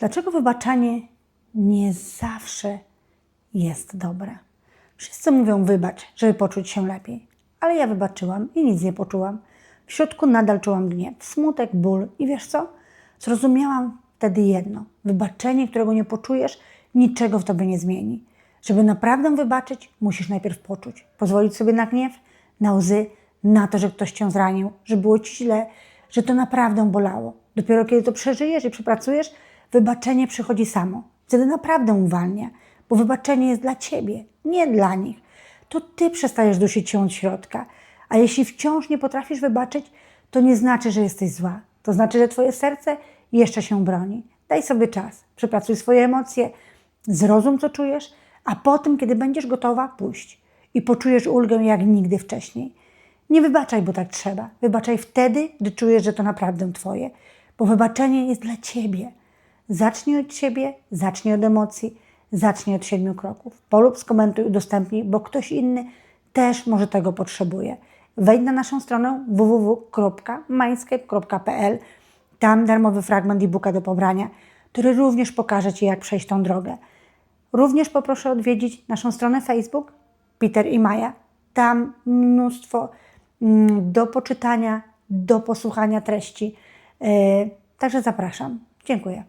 Dlaczego wybaczanie nie zawsze jest dobre? Wszyscy mówią wybacz, żeby poczuć się lepiej, ale ja wybaczyłam i nic nie poczułam. W środku nadal czułam gniew, smutek, ból i wiesz co? Zrozumiałam wtedy jedno: wybaczenie, którego nie poczujesz, niczego w tobie nie zmieni. Żeby naprawdę wybaczyć, musisz najpierw poczuć, pozwolić sobie na gniew, na łzy, na to, że ktoś cię zranił, że było ci źle, że to naprawdę bolało. Dopiero kiedy to przeżyjesz i przepracujesz, wybaczenie przychodzi samo. Wtedy naprawdę uwalnia, bo wybaczenie jest dla ciebie, nie dla nich. To ty przestajesz dusić się od środka. A jeśli wciąż nie potrafisz wybaczyć, to nie znaczy, że jesteś zła. To znaczy, że twoje serce jeszcze się broni. Daj sobie czas, przepracuj swoje emocje, zrozum, co czujesz, a potem, kiedy będziesz gotowa, puść i poczujesz ulgę jak nigdy wcześniej. Nie wybaczaj, bo tak trzeba. Wybaczaj wtedy, gdy czujesz, że to naprawdę twoje, bo wybaczenie jest dla ciebie. Zacznij od siebie, zacznij od emocji, zacznij od siedmiu kroków. Polub, skomentuj, udostępnij, bo ktoś inny też może tego potrzebuje. Wejdź na naszą stronę www.mindscape.pl. Tam darmowy fragment e-booka do pobrania, który również pokaże Ci, jak przejść tą drogę. Również poproszę odwiedzić naszą stronę Facebook Peter i Maja. Tam mnóstwo mm, do poczytania, do posłuchania treści. Yy, Także zapraszam. Dziękuję.